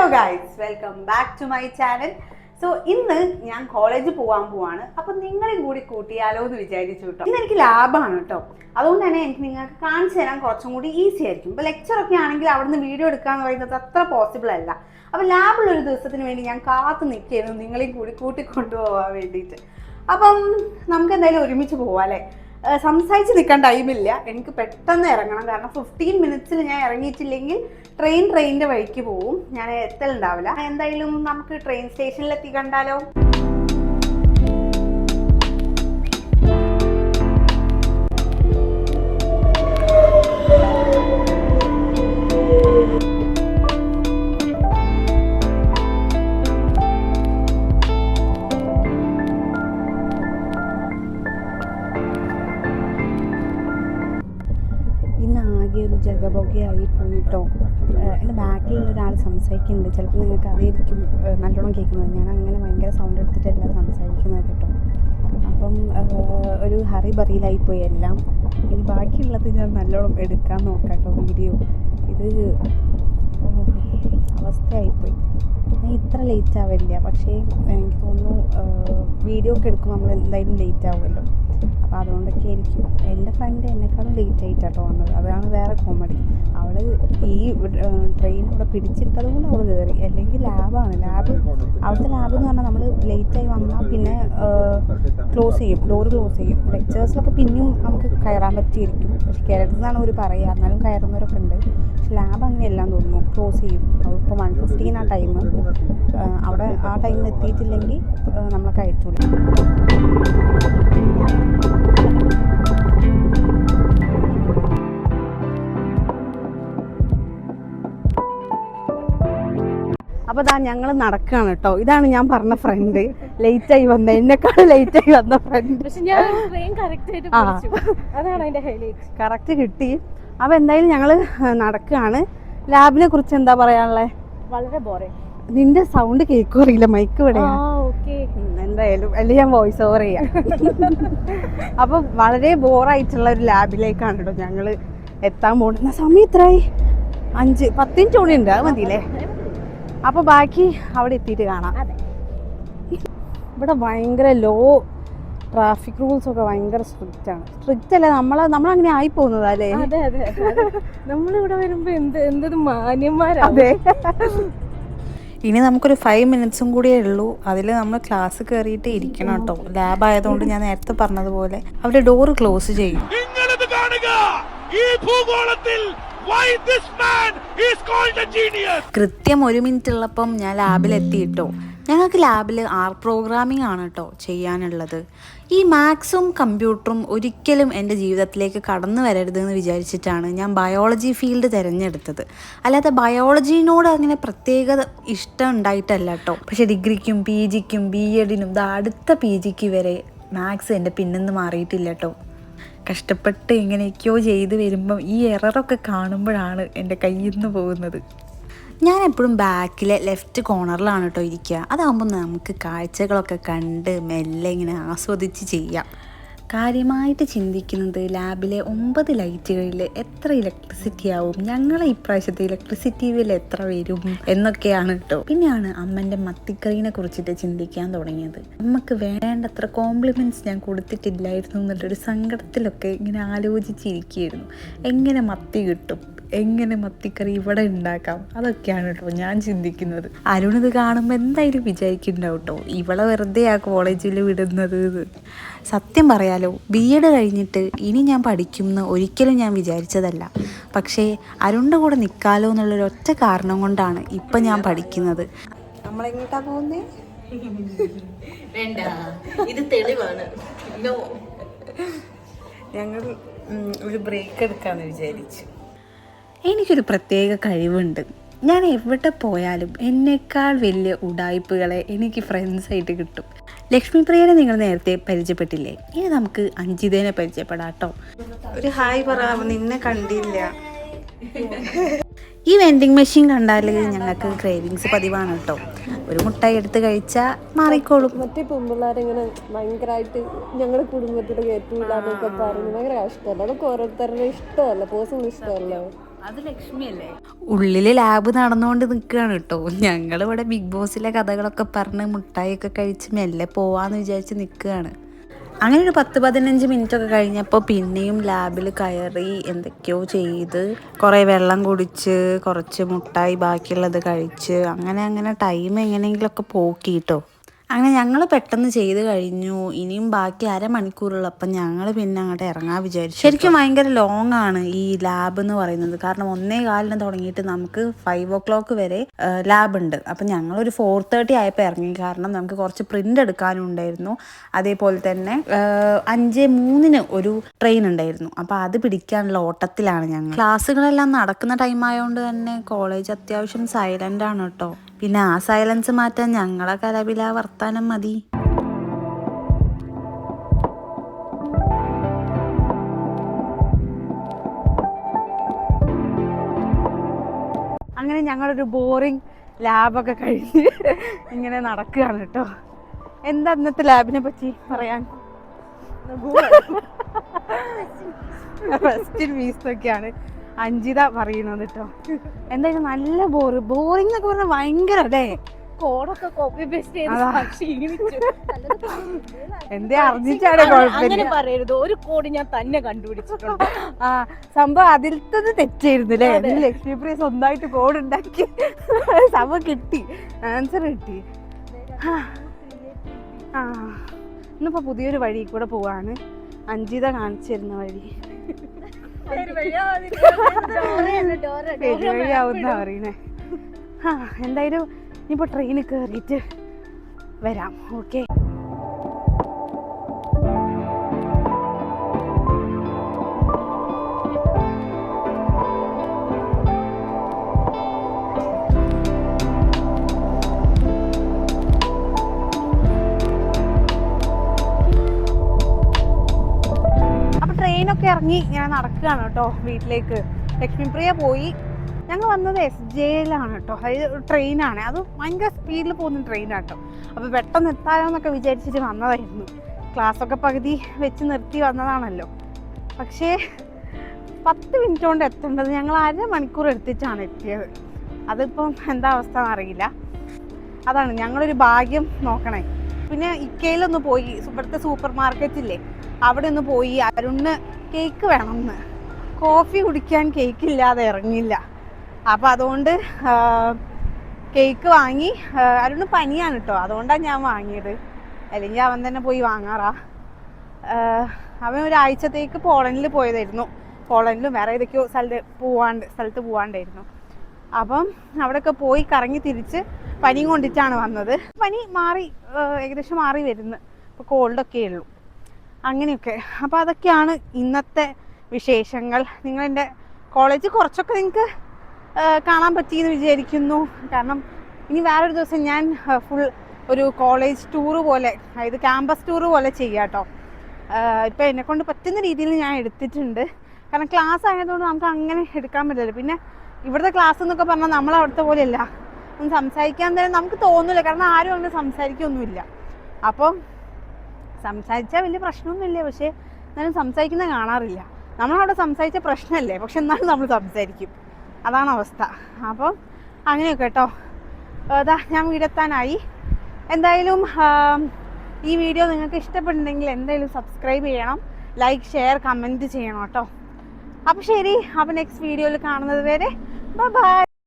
Hello guys welcome back to my channel so ഇന്ന് ഞാൻ കോളേജിൽ പോകാൻ പോവാണ്. അപ്പൊ നിങ്ങളെയും കൂടി കൂട്ടിയാലോ എന്ന് വിചാരിച്ചു കേട്ടോ ഇന്ന് എനിക്ക് ലാബാണ് കേട്ടോ അതുകൊണ്ട് തന്നെ എനിക്ക് നിങ്ങൾക്ക് കാണിച്ചു തരാൻ കുറച്ചും കൂടി ഈസി ആയിരിക്കും. ഇപ്പൊ ലെക്ചർ ഒക്കെ ആണെങ്കിൽ അവിടുന്ന് വീഡിയോ എടുക്കാന്ന് പറയുന്നത് അത്ര പോസിബിൾ അല്ല. അപ്പൊ ലാബിൽ ഒരു ദിവസത്തിന് വേണ്ടി ഞാൻ കാത്തു നിൽക്കുകയായിരുന്നു. നിങ്ങളെയും കൂടി കൂട്ടിക്കൊണ്ടുപോകാൻ വേണ്ടിയിട്ട്. അപ്പം നമുക്ക് എന്തായാലും ഒരുമിച്ച് പോവാം അല്ലേ? സംസാരിച്ച് നിൽക്കാൻ ടൈമില്ല എനിക്ക് പെട്ടെന്ന് ഇറങ്ങണം. കാരണം ഫിഫ്റ്റീൻ മിനിറ്റ്സിൽ ഞാൻ ഇറങ്ങിയിട്ടില്ലെങ്കിൽ ട്രെയിൻ ട്രെയിനിന്റെ വഴിക്ക് പോവും. ഞാൻ എത്തലുണ്ടാവില്ല. എന്തായാലും നമുക്ക് ട്രെയിൻ സ്റ്റേഷനിലെത്തി കണ്ടാലോ? പോയിട്ടോ എന്റെ ബാക്കിലുള്ള ഒരാൾ സംസാരിക്കുന്നുണ്ട്. ചിലപ്പോൾ നിങ്ങൾക്ക് അതായിരിക്കും നല്ലോണം കേൾക്കുന്നത്. ഞാൻ അങ്ങനെ ഭയങ്കര സൗണ്ട് എടുത്തിട്ടല്ല സംസാരിക്കുന്നത് കേട്ടോ. അപ്പം ഒരു ഹറി ബറിയിലായിപ്പോയി എല്ലാം. ഇനി ബാക്കിയുള്ളത് ഞാൻ നല്ലോണം എടുക്കാൻ നോക്കാം കേട്ടോ വീഡിയോ. ഇത് അവസ്ഥയായിപ്പോയി. ഞാൻ ഇത്ര ലേറ്റ് ആവില്ല. പക്ഷേ എനിക്ക് തോന്നുന്നു വീഡിയോ ഒക്കെ എടുക്കുമ്പോൾ നമ്മൾ എന്തായാലും ലേറ്റ് ആവുമല്ലോ. അപ്പോൾ അതുകൊണ്ടൊക്കെ ആയിരിക്കും. എന്റെ ഫ്രണ്ട് എന്നെക്കാളും ലേറ്റ് ആയിട്ടാട്ടോ വന്നത്. അതാണ് വേറെ കോമഡി അവൾ ഈ ട്രെയിൻ അവിടെ പിടിച്ചിട്ടത് കൊണ്ട് അവൾ കയറി അല്ലെങ്കിൽ ലാബാണ് ലാബ് അവിടുത്തെ ലാബ് എന്ന് പറഞ്ഞാൽ നമ്മൾ ലേറ്റ് ആയി വന്നാൽ പിന്നെ ക്ലോസ് ചെയ്യും. ഡോറ് ക്ലോസ് ചെയ്യും. ലെക്ചേഴ്സിലൊക്കെ പിന്നെയും നമുക്ക് കയറാൻ പറ്റിയിരിക്കും. പക്ഷെ കയറുന്നതാണ് അവർ പറയുക എന്നാലും കയറുന്നവരൊക്കെ ഉണ്ട്. പക്ഷെ ലാബ് അങ്ങനെ എല്ലാം തോന്നുന്നു. ക്ലോസ് ചെയ്യും. ഇപ്പോൾ വൺ ഫിഫ്റ്റീൻ ആ ടൈം അവിടെ ആ ടൈമിൽ എത്തിയിട്ടില്ലെങ്കിൽ നമ്മളെ കയറ്റൂല. അപ്പോൾ ഇതാ ഞങ്ങൾ നടക്കുകയാണ് കേട്ടോ. ഇതാണ് ഞാൻ പറഞ്ഞ ഫ്രണ്ട് ലേറ്റ് ആയി വന്ന. എന്നെക്കാളും ആയി വന്ന ഫ്രണ്ട് കറക്റ്റ് കിട്ടി. അപ്പോൾ എന്തായാലും ഞങ്ങൾ നടക്കുകയാണ് ലാബിനെ കുറിച്ച് എന്താ പറയാനുള്ളത് വളരെ ബോറിംഗ് നിന്റെ സൗണ്ട് കേൾക്കും അറിയില്ല. മൈക്ക് ഉം, എന്തായാലും അല്ലെങ്കിൽ ഞാൻ വോയിസ് ഓവർ ചെയ്യാം. അപ്പൊ വളരെ ബോറായിട്ടുള്ള ഒരു ലാബിലേക്കാണ് കേട്ടോ ഞങ്ങൾ എത്താൻ പോണ സമയം എത്രയായി അഞ്ച് പത്തിഞ്ച് കൂടി ഉണ്ട് അത് മതിയില്ലേ? അപ്പൊ ബാക്കി അവിടെ എത്തിയിട്ട് കാണാം. ഇവിടെ ഭയങ്കര ലോ ട്രാഫിക് റൂൾസ് ഒക്കെ ഭയങ്കര സ്ട്രിക്റ്റ് ആണ്. സ്ട്രിക്റ്റ് അല്ല നമ്മളെ നമ്മളങ്ങനെ ആയി പോകുന്നതാ അല്ലേ. നമ്മളിവിടെ വരുമ്പോ എന്ത് എന്തൊരു മാന്യന്മാരാണ് അതെ. ഇനി നമുക്കൊരു ഫൈവ് മിനിറ്റ്സും കൂടിയേ ഉള്ളൂ. അതിൽ നമ്മൾ ക്ലാസ് കയറിയിട്ട് ഇരിക്കണം കേട്ടോ. ലാബ് ആയതുകൊണ്ട് ഞാൻ നേരത്തെ പറഞ്ഞതുപോലെ അവർ ഡോറ് ക്ലോസ് ചെയ്യും. ഈ ഭൂഗോളത്തിൽ കൃത്യം ഒരു മിനിറ്റ് ഉള്ളപ്പം ഞാൻ ലാബിൽ എത്തിയിട്ടോ. ഞങ്ങൾക്ക് ലാബിൽ ആർ പ്രോഗ്രാമിംഗ് ആണ് കേട്ടോ ചെയ്യാനുള്ളത്. ഈ മാത്സും കമ്പ്യൂട്ടറും ഒരിക്കലും എന്റെ ജീവിതത്തിലേക്ക് കടന്നു വരരുതെന്ന് വിചാരിച്ചിട്ടാണ് ഞാൻ ബയോളജി ഫീൽഡ് തിരഞ്ഞെടുത്തത്. അല്ലാതെ ബയോളജിനോട് അങ്ങനെ പ്രത്യേക ഇഷ്ടം ഉണ്ടായിട്ടല്ല കേട്ടോ. പക്ഷേ ഡിഗ്രിക്കും പി ജിക്കും ബി എഡിനും അടുത്ത പി ജിക്ക് വരെ മാത്സ് എന്റെ പിന്നെന്ന് മാറിയിട്ടില്ല കേട്ടോ. കഷ്ടപ്പെട്ട് എങ്ങനെയൊക്കെയോ ചെയ്ത് വരുമ്പം ഈ എററൊക്കെ കാണുമ്പോഴാണ് എന്റെ കയ്യിൽ നിന്ന് പോകുന്നത്. ഞാൻ എപ്പോഴും ബാക്കിലെ ലെഫ്റ്റ് കോർണറിലാണ് കേട്ടോ ഇരിക്കുക. അതാകുമ്പോൾ നമുക്ക് കാഴ്ചകളൊക്കെ കണ്ട് മെല്ലെ ഇങ്ങനെ ആസ്വദിച്ച് ചെയ്യാം. കാര്യമായിട്ട് ചിന്തിക്കുന്നത് ലാബിലെ ഒമ്പത് ലൈറ്റുകളിൽ എത്ര ഇലക്ട്രിസിറ്റി ആവും? ഞങ്ങളെ ഇപ്രാവശ്യത്തെ ഇലക്ട്രിസിറ്റി ബിൽ എത്ര വരും? എന്നൊക്കെയാണ് കേട്ടോ. പിന്നെയാണ് അമ്മന്റെ മത്തിക്കറീനെ കുറിച്ചിട്ട് ചിന്തിക്കാൻ തുടങ്ങിയത്. അമ്മയ്ക്ക് വേണ്ടത്ര കോംപ്ലിമെന്റ്സ് ഞാൻ കൊടുത്തിട്ടില്ലായിരുന്നു എന്നുള്ളൊരു സങ്കടത്തിലൊക്കെ ഇങ്ങനെ ആലോചിച്ചിരിക്കുകയായിരുന്നു. എങ്ങനെ മത്തി കിട്ടും? എങ്ങനെ മത്തിക്കറി ഇവിടെ ഉണ്ടാക്കാം? അതൊക്കെയാണ് കേട്ടോ ഞാൻ ചിന്തിക്കുന്നത്. അരുൺ ഇത് കാണുമ്പോൾ എന്തായാലും വിചാരിക്കുന്നുണ്ടാവും കേട്ടോ ഇവളെ വെറുതെ ആ കോളേജിൽ വിടുന്നത്. സത്യം പറയാലോ ബി എഡ് കഴിഞ്ഞിട്ട് ഇനി ഞാൻ പഠിക്കുമെന്ന് ഒരിക്കലും ഞാൻ വിചാരിച്ചതല്ല. പക്ഷേ അരുണിന്റെ കൂടെ നിൽക്കാലോ എന്നുള്ളൊരു ഒറ്റ കാരണം കൊണ്ടാണ് ഇപ്പം ഞാൻ പഠിക്കുന്നത്. നമ്മളെങ്ങോട്ടാ പോകുന്നേ? വേണ്ട. ഇത് തെളിവാണ്. ഞങ്ങൾ ഒരു ബ്രേക്ക് എടുക്കാമെന്ന് വിചാരിച്ചു. എനിക്കൊരു പ്രത്യേക കഴിവുണ്ട്. ഞാൻ എവിടെ പോയാലും എന്നേക്കാൾ വലിയ ഉടായ്പകളെ എനിക്ക് ഫ്രണ്ട്സായിട്ട് കിട്ടും. ലക്ഷ്മി പ്രിയനെ നിങ്ങൾ നേരത്തെ പരിചയപ്പെട്ടില്ലേ? ഇനി നമുക്ക് അഞ്ജിതേനെ പരിചയപ്പെടാട്ടോ ഒരു ഹായ് പറ നിന്നെ കണ്ടില്ല. ഈ വെൻഡിങ് മെഷീൻ കണ്ടാൽ ഞങ്ങൾക്ക് ക്രേവിങ്സ് പതിവാണ് കേട്ടോ ഒരു മുട്ടായി എടുത്ത് കഴിച്ചാൽ മാറിക്കോളും. മറ്റേ പെമ്പിള്ളാരിങ്ങനെ ഭയങ്കരമായിട്ട് ഞങ്ങളുടെ കുടുംബത്തിൽ ഏറ്റവും എന്നൊക്കെ പറഞ്ഞു ഭയങ്കര കഷ്ടമല്ല അതൊക്കെ ഓരോരുത്തരുടെ ഇഷ്ടമല്ല? പേഴ്സണൽ ഇഷ്ടമല്ല? അത് ലക്ഷ്മിയല്ലേ? ഉള്ളിൽ ലാബ് നടന്നുകൊണ്ട് നിൽക്കുകയാണ് കേട്ടോ ഞങ്ങൾ ഇവിടെ ബിഗ് ബോസിലെ കഥകളൊക്കെ പറഞ്ഞ് മുട്ടായിയൊക്കെ കഴിച്ച് മെല്ലെ പോവാന്ന് വിചാരിച്ച് നിൽക്കുകയാണ് അങ്ങനെ ഒരു പത്ത് പതിനഞ്ച് മിനിറ്റ് ഒക്കെ കഴിഞ്ഞപ്പോൾ പിന്നെയും ലാബിൽ കയറി എന്തൊക്കെയോ ചെയ്ത് കുറേ വെള്ളം കുടിച്ച് കുറച്ച് മുട്ടായി ബാക്കിയുള്ളത് കഴിച്ച് അങ്ങനെ അങ്ങനെ ടൈം എങ്ങനെയെങ്കിലുമൊക്കെ പോക്കി കേട്ടോ അങ്ങനെ ഞങ്ങൾ പെട്ടെന്ന് ചെയ്ത് കഴിഞ്ഞു. ഇനിയും ബാക്കി അരമണിക്കൂറുള്ളപ്പം ഞങ്ങൾ പിന്നെ അങ്ങോട്ട് ഇറങ്ങാൻ വിചാരിച്ചു. ശരിക്കും ഭയങ്കര ലോങ് ആണ് ഈ ലാബ് എന്ന് പറയുന്നത്. കാരണം ഒന്നേ കാലിന് തുടങ്ങിയിട്ട് നമുക്ക് ഫൈവ് ഓ ക്ലോക്ക് വരെ ലാബ് ഉണ്ട്. അപ്പം ഞങ്ങൾ ഒരു ഫോർ തേർട്ടി ആയപ്പോൾ ഇറങ്ങി. കാരണം നമുക്ക് കുറച്ച് പ്രിന്റ് എടുക്കാനുണ്ടായിരുന്നു അതേപോലെ തന്നെ അഞ്ച് മൂന്നിന് ഒരു ട്രെയിൻ ഉണ്ടായിരുന്നു. അപ്പോൾ അത് പിടിക്കാനുള്ള ഓട്ടത്തിലാണ് ഞങ്ങൾ. ക്ലാസ്സുകളെല്ലാം നടക്കുന്ന ടൈം ആയതുകൊണ്ട് തന്നെ കോളേജ് അത്യാവശ്യം സൈലന്റ് ആണ് കേട്ടോ പിന്നെ ആ സൈലൻസ് മാറ്റാൻ ഞങ്ങളെ കലവില വർത്താനം മതി. അങ്ങനെ ഞങ്ങളൊരു ബോറിംഗ് ലാബൊക്കെ കഴിഞ്ഞ് ഇങ്ങനെ നടക്കുകയാണ് കേട്ടോ എന്താ ഇന്നത്തെ ലാബിനെ പറ്റി പറയാൻ? ഫസ്റ്റ് വീസൊക്കെയാണ് അഞ്ജിത പറയുന്നത് കേട്ടോ എന്തായാലും നല്ല ബോറ് ബോറിംഗ് എന്നൊക്കെ പറഞ്ഞാൽ ഭയങ്കര അല്ലേ? കോഡൊക്കെ കോപ്പി പേസ്റ്റ് എന്തേ അറിഞ്ഞിട്ടാണ് അങ്ങനെ പറയരുത്. ഒരു കോഡ് ഞാൻ തന്നെ കണ്ടുപിടിച്ചിട്ടുണ്ട്. ആ സംഭവം അതിലത്തത് തെറ്റായിരുന്നു അല്ലേ അതെ. ലക്ഷ്മി പ്രിയ സ്വന്തമായിട്ട് കോഡ് ഉണ്ടാക്കി. സംഭവം കിട്ടി. ആൻസർ കിട്ടി. ആ. ആ. ഇന്നിപ്പോ പുതിയൊരു വഴി കൂടെ പോവാണ്. അഞ്ജിത കാണിച്ചിരുന്ന വഴി. വഴിയാവുന്ന പറയണേ ആ എന്തായാലും ഇനിയിപ്പോ ട്രെയിനിൽ കയറിയിട്ട് വരാം. ഓക്കെ ഇറങ്ങി ഞാൻ നടക്കുകയാണ് കേട്ടോ വീട്ടിലേക്ക്. ലക്ഷ്മിപ്രിയ പോയി. ഞങ്ങൾ വന്നത് എസ് ജെ ജെയിലാണ് കേട്ടോ. അതായത് ട്രെയിനാണ്. അത് ഭയങ്കര സ്പീഡിൽ പോകുന്ന ട്രെയിനാണ് കേട്ടോ. അപ്പോൾ പെട്ടെന്ന് എത്താലോ എന്നൊക്കെ വിചാരിച്ചിട്ട് വന്നതായിരുന്നു. ക്ലാസ്സൊക്കെ പകുതി വെച്ച് നിർത്തി വന്നതാണല്ലോ. പക്ഷേ പത്ത് മിനിറ്റ് കൊണ്ട് എത്തേണ്ടത് ഞങ്ങൾ അരമണിക്കൂർ എടുത്തിട്ടാണ് എത്തിയത്. അതിപ്പം എന്താ അവസ്ഥ എന്നറിയില്ല. അതാണ് ഞങ്ങളൊരു ഭാഗ്യം നോക്കണേ. പിന്നെ ഇക്കയിലൊന്ന് പോയി. ഇവിടുത്തെ സൂപ്പർ മാർക്കറ്റില്ലേ അവിടെ ഒന്ന് പോയി. അരുണ് കേക്ക് വേണമെന്ന്. കോഫി കുടിക്കാൻ കേക്ക് ഇല്ലാതെ ഇറങ്ങില്ല അപ്പം അതുകൊണ്ട് കേക്ക് വാങ്ങി. അരുണ് പനിയാണ് കേട്ടോ അതുകൊണ്ടാണ് ഞാൻ വാങ്ങിയത്. അല്ലെങ്കിൽ അവൻ തന്നെ പോയി വാങ്ങാറാ. അവൻ ഒരാഴ്ചത്തേക്ക് പോളണ്ടിൽ പോയതായിരുന്നു. പോളണ്ടിലും വേറെ ഏതൊക്കെയോ സ്ഥലത്ത് പോവാണ്ട് സ്ഥലത്ത് പോവാണ്ടായിരുന്നു. അപ്പം അവിടെയൊക്കെ പോയി കറങ്ങി തിരിച്ച് പനി കൊണ്ടിട്ടാണ് വന്നത്. പനി മാറി ഏകദേശം മാറി വരുന്നു. ഇപ്പോൾ കോൾഡൊക്കെ ഉള്ളൂ. അങ്ങനെയൊക്കെ. അപ്പോൾ അതൊക്കെയാണ് ഇന്നത്തെ വിശേഷങ്ങൾ. നിങ്ങളെന്റെ കോളേജ് കുറച്ചൊക്കെ നിങ്ങൾക്ക് കാണാൻ പറ്റിയെന്ന് വിചാരിക്കുന്നു. കാരണം ഇനി വേറൊരു ദിവസം ഞാൻ ഫുൾ ഒരു കോളേജ് ടൂറ് പോലെ അതായത് ക്യാമ്പസ് ടൂറ് പോലെ ചെയ്യാം കേട്ടോ ഇപ്പോൾ എന്നെക്കൊണ്ട് പറ്റുന്ന രീതിയിൽ ഞാൻ എടുത്തിട്ടുണ്ട്. കാരണം ക്ലാസ് ആയതുകൊണ്ട് നമുക്ക് അങ്ങനെ എടുക്കാൻ പറ്റില്ല. പിന്നെ ഇവിടുത്തെ ക്ലാസ് എന്നൊക്കെ പറഞ്ഞാൽ നമ്മൾ അവിടുത്തെ പോലെയല്ല. ഒന്ന് സംസാരിക്കാൻ തന്നെ നമുക്ക് തോന്നില്ല കാരണം ആരും അങ്ങനെ സംസാരിക്കൊന്നുമില്ല. അപ്പം സംസാരിച്ചാൽ വലിയ പ്രശ്നമൊന്നുമില്ല. പക്ഷേ എന്നാലും സംസാരിക്കുന്ന കാണാറില്ല. നമ്മളവിടെ സംസാരിച്ച പ്രശ്നമല്ലേ? പക്ഷെ എന്നാലും നമ്മൾ സംസാരിക്കും. അതാണ് അവസ്ഥ. അപ്പം അങ്ങനെയൊക്കെ കേട്ടോ. അതാ ഞാൻ വീടെത്താനായി. എന്തായാലും ഈ വീഡിയോ നിങ്ങൾക്ക് ഇഷ്ടപ്പെട്ടിട്ടുണ്ടെങ്കിൽ എന്തായാലും സബ്സ്ക്രൈബ് ചെയ്യണം. ലൈക്ക് ഷെയർ കമന്റ് ചെയ്യണം കേട്ടോ. അപ്പോൾ ശരി. അപ്പോൾ നെക്സ്റ്റ് വീഡിയോയിൽ കാണുന്നത് വരെ ബൈ